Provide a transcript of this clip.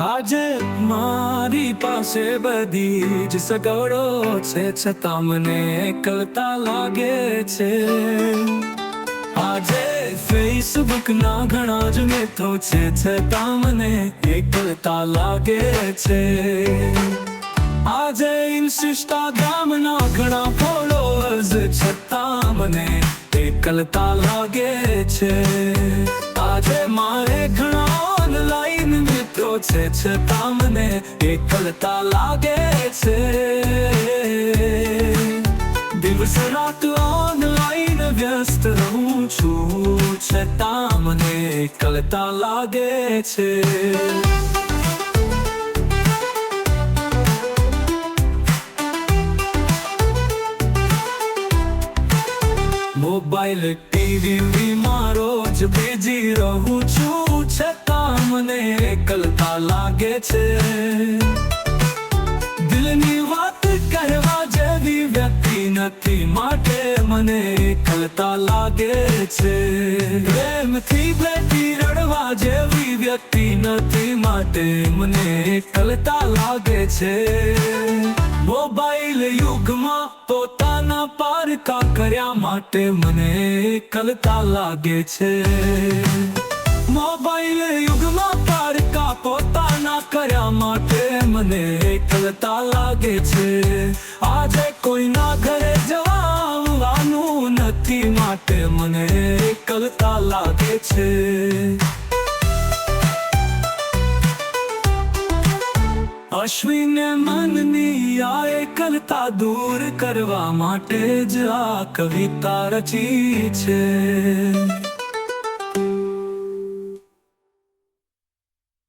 આજે મારી પાસે બધી જ સગવડો છે, છતાં મને એકલતા લાગે છે. આજે ફેસબુક ના ઘણા જ મેથો છે, છતાં મને એકલતા લાગે છે. આજે ઇન્સ્ટાગ્રામ ના ઘણા ફોલોઅર્સ છતાં મને એકલતા લાગે છે. આજે મારે ઘણા ઓનલાઈન મિત્રો છે છતાં મને એકલતા લાગે છે દિવસ રાત ઓનલાઈન વ્યસ્ત રહું છું છતાં મને એકલતા લાગે છે મોબાઈલ ટીવી મારો જ બીજી રહું છું છતાં મને એકલતા લાગે છે. દિલની વાત કરવા જેવી વ્યક્તિ નથી માટે મને એકલતા લાગે છે. પ્રેમથી બેઠી રડવા જેવી વ્યક્તિ નથી માટે મને એકલતા લાગે છે. મોબાઈલ યુગમાં પોતાના પારકા કર્યા માટે મને એકલતા લાગે છે. એકલતા લાગે છે. આજે કોઈના ઘરે જવાનું નથી માટે મને એકલતા લાગે છે. અશ્વિને મનની આ એકલતા દૂર કરવા માટે જ આ કવિતા રચી છે.